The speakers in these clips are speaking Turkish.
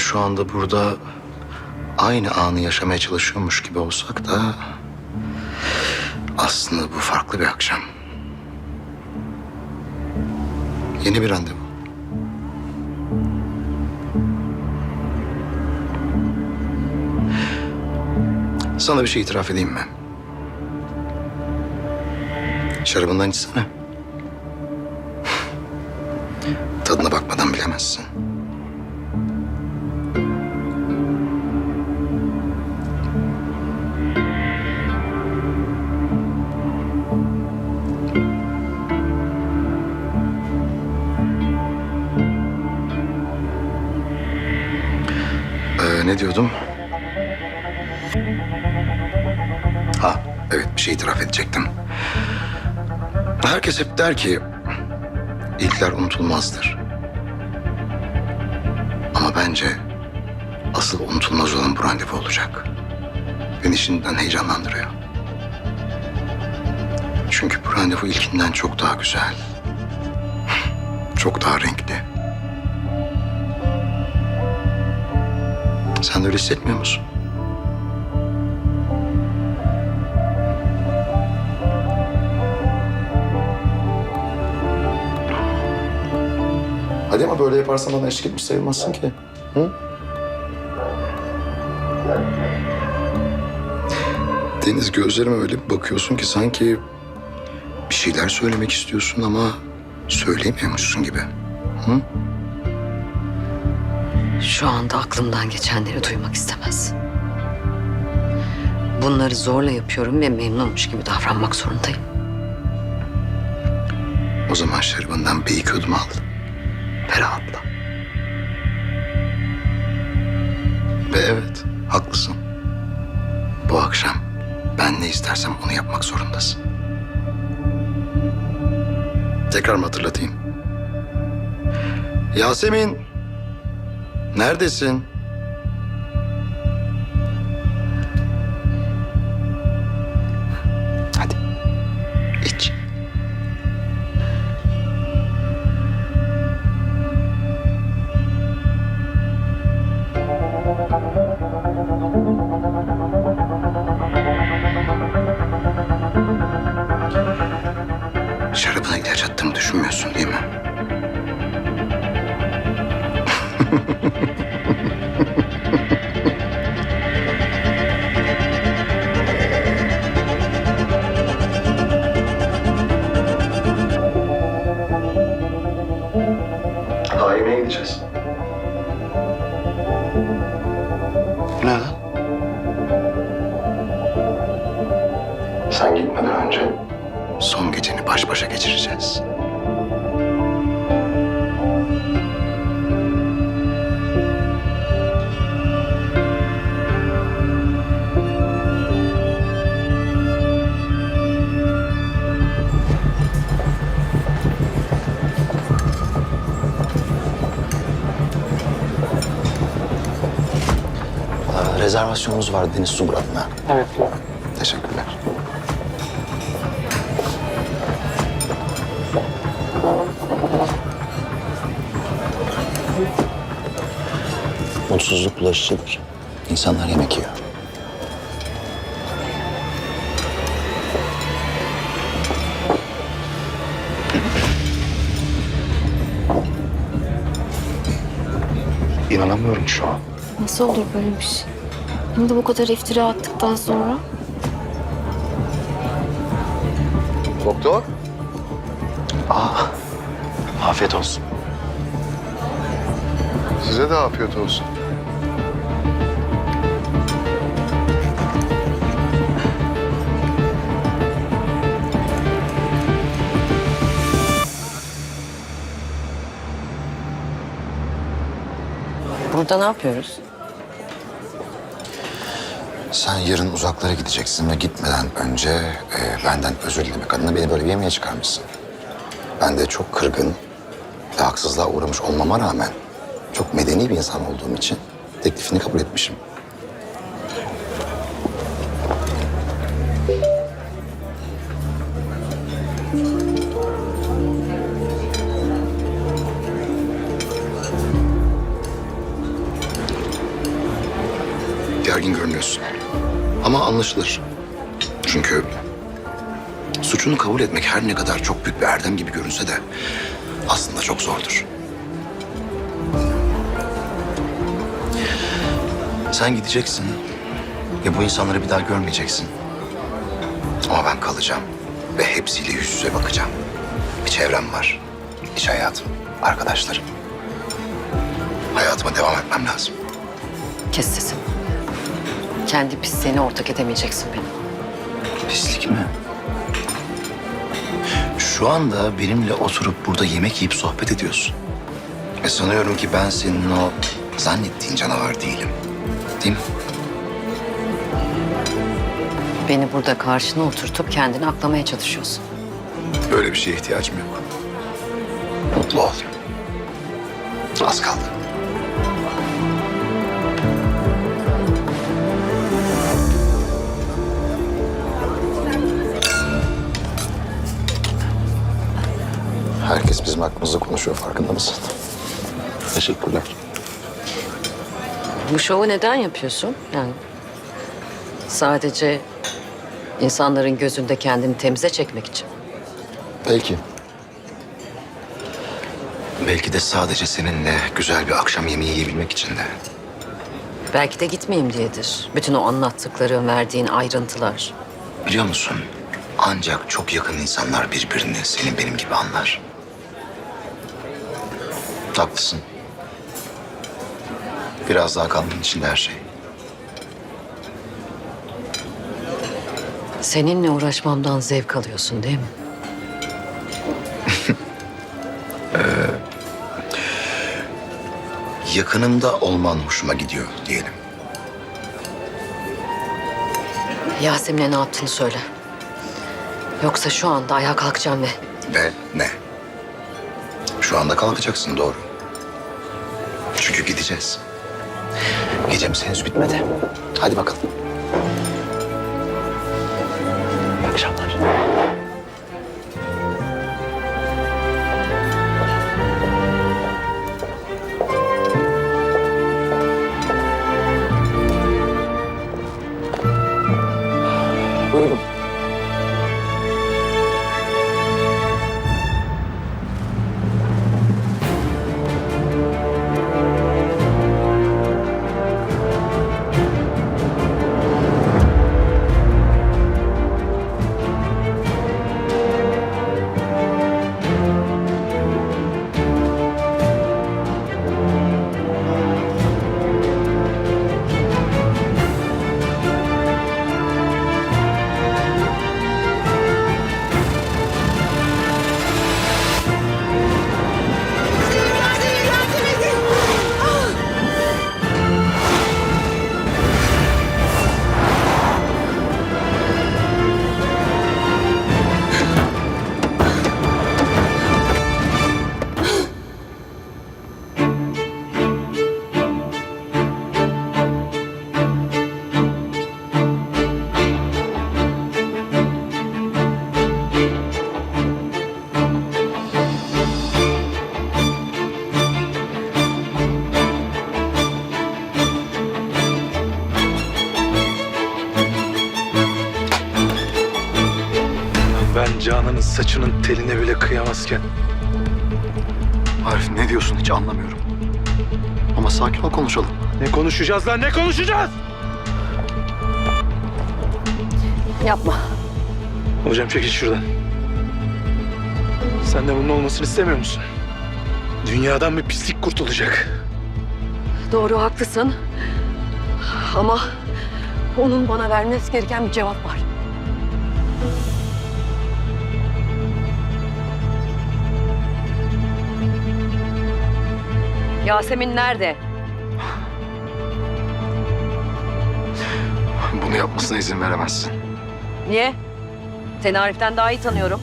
şu anda burada aynı anı yaşamaya çalışıyormuş gibi olsak da aslında bu farklı bir akşam. Yeni bir randevu. Sana bir şey itiraf edeyim mi? Şarabından içsene. Ne diyordum? Ha, evet bir şey itiraf edecektim. Herkes hep der ki ilkler unutulmazdır. Ama bence asıl unutulmaz olan bu randevu olacak. Beni şimdiden heyecanlandırıyor. Çünkü bu randevu ilkinden çok daha güzel. Çok daha renkli. Sen de öyle hissetmiyor musun? Hadi ama böyle yaparsan bana eşlik etmiş sayılmazsın ki. Hı? Deniz gözlerime öyle bir bakıyorsun ki sanki bir şeyler söylemek istiyorsun ama söyleyemiyormuşsun gibi. Hı? Şu anda aklımdan geçenleri duymak istemez. Bunları zorla yapıyorum ve memnunmuş gibi davranmak zorundayım. O zaman şarabından bir iki yudum al. Ve rahatla. Ve evet, haklısın. Bu akşam ben ne istersem onu yapmak zorundasın. Tekrar mı hatırlatayım? Yasemin, neredesin? Hadi, iç. Şarabına ilaç attığımı düşünmüyorsun değil mi? Daha yemeğe gideceğiz. Sen gitmeden önce son geceni baş başa geçireceğiz. Rezervasyonumuz var Deniz Subur adına. Evet. Teşekkürler. Mutsuzluk bulaşıcıdır. İnsanlar yemek yiyor. İnanamıyorum şu an. Nasıl olur böyle bir şey? Hem de bu kadar iftira attıktan sonra. Doktor? Aa, afiyet olsun. Size de afiyet olsun. Burada ne yapıyoruz? Sen yarın uzaklara gideceksin ve gitmeden önce e, benden özür dilemek adına beni böyle bir yemeğe çıkarmışsın. Ben de çok kırgın ve haksızlığa uğramış olmama rağmen çok medeni bir insan olduğum için teklifini kabul etmişim. Ama anlaşılır. Çünkü suçunu kabul etmek her ne kadar çok büyük bir erdem gibi görünse de aslında çok zordur. Sen gideceksin ve bu insanları bir daha görmeyeceksin. Ama ben kalacağım ve hepsiyle yüz yüze bakacağım. Bir çevrem var, iş hayatım, arkadaşlarım. Hayatıma devam etmem lazım. Kes sesini. Kendi pisliğine ortak edemeyeceksin beni. Pislik mi? Şu anda benimle oturup burada yemek yiyip sohbet ediyorsun. Ve sanıyorum ki ben senin o zannettiğin canavar değilim. Değil mi? Beni burada karşına oturtup kendini aklamaya çalışıyorsun. Böyle bir şeye ihtiyacım yok. Mutlu ol. Az kaldı. Herkes bizim hakkımızda konuşuyor farkında mısın? Teşekkürler. Bu şovu neden yapıyorsun? Yani sadece insanların gözünde kendini temize çekmek için. Belki. Belki de sadece seninle güzel bir akşam yemeği yiyebilmek için de. Belki de gitmeyeyim diyedir. Bütün o anlattıkların, verdiğin ayrıntılar. Biliyor musun? Ancak çok yakın insanlar birbirini senin benim gibi anlar. Haklısın. Biraz daha kalmanın içinde her şey. Seninle uğraşmamdan zevk alıyorsun değil mi? Yakınımda olman hoşuma gidiyor diyelim. Yasemin'e ne yaptığını söyle. Yoksa şu anda ayağa kalkacağım ve Ve ne? Şu anda kalkacaksın doğru. Çünkü gideceğiz. Gecemiz henüz bitmedi. Hadi bakalım. İyi akşamlar. Buyurun. Saçının teline bile kıyamazken Arif ne diyorsun hiç anlamıyorum. Ama sakin ol konuşalım. ne konuşacağız lan ne konuşacağız? yapma. Hocam çekil şuradan. Sen de bunun olmasını istemiyor musun? Dünyadan bir pislik kurtulacak. Doğru haklısın. Ama onun bana vermesi gereken bir cevap var. Yasemin nerede? Bunu yapmasına izin veremezsin. Niye? Seni Arif'ten daha iyi tanıyorum.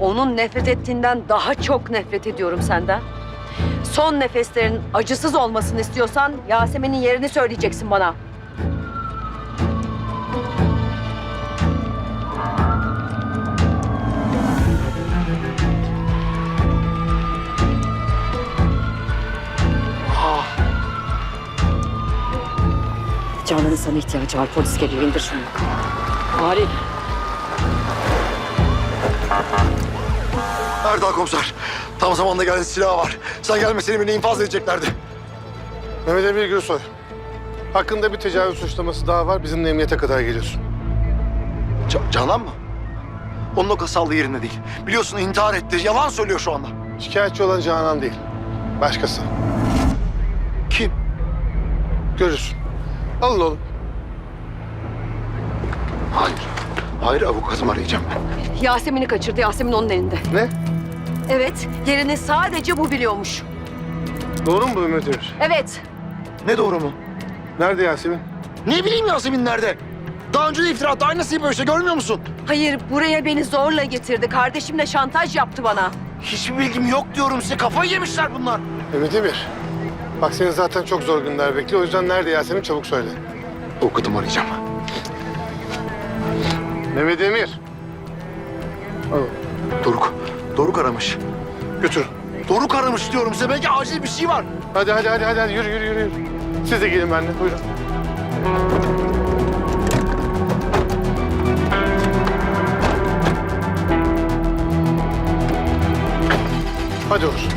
Onun nefret ettiğinden daha çok nefret ediyorum senden. Son nefeslerin acısız olmasını istiyorsan Yasemin'in yerini söyleyeceksin bana. Canan'ın sana ihtiyacı var. Polis geliyor. indir şunu. Arif. Erdal komiser. Tam zamanda geldin silahı var. Sen gelmeseydin beni infaz edeceklerdi. Mehmet Emir Gürsoy. Hakkında bir tecavüz suçlaması daha var. Bizimle emniyete kadar geliyorsun. Ca- Canan mı? Onun o kasallı yerinde değil. Biliyorsun intihar etti. Yalan söylüyor şu anda. Şikayetçi olan Canan değil. Başkası. Kim? Görürsün. Alın oğlum. Hayır. Hayır avukatımı arayacağım ben. Yasemin'i kaçırdı. Yasemin onun elinde. Ne? Evet. Yerini sadece bu biliyormuş. Doğru mu bu Mehmet Emir? Evet. Ne doğru mu? Nerede Yasemin? Ne bileyim Yasemin nerede? Daha önce de iftira attı. Aynısı yapıyor işte görmüyor musun? Hayır buraya beni zorla getirdi. Kardeşimle şantaj yaptı bana. Hiçbir bilgim yok diyorum size. Kafayı yemişler bunlar. Mehmet Emir. Bak seni zaten çok zor günler bekliyor. O yüzden nerede Yasemin çabuk söyle. Avukatımı arayacağım. Mehmet Emir. Doruk. Doruk aramış. Götür. Doruk aramış diyorum size. Belki acil bir şey var. Hadi hadi hadi hadi, hadi. yürü yürü yürü. yürü. Siz de gelin benimle buyurun. Hadi olur.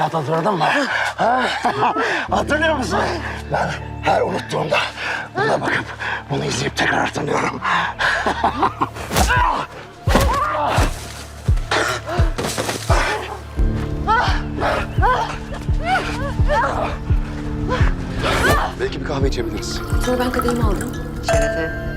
Hissiyat hatırladın mı? Ha? Hatırlıyor musun? Ben her unuttuğumda buna bakıp bunu izleyip tekrar hatırlıyorum. Belki bir kahve içebiliriz. Dur ben kadehimi aldım. Şerefe.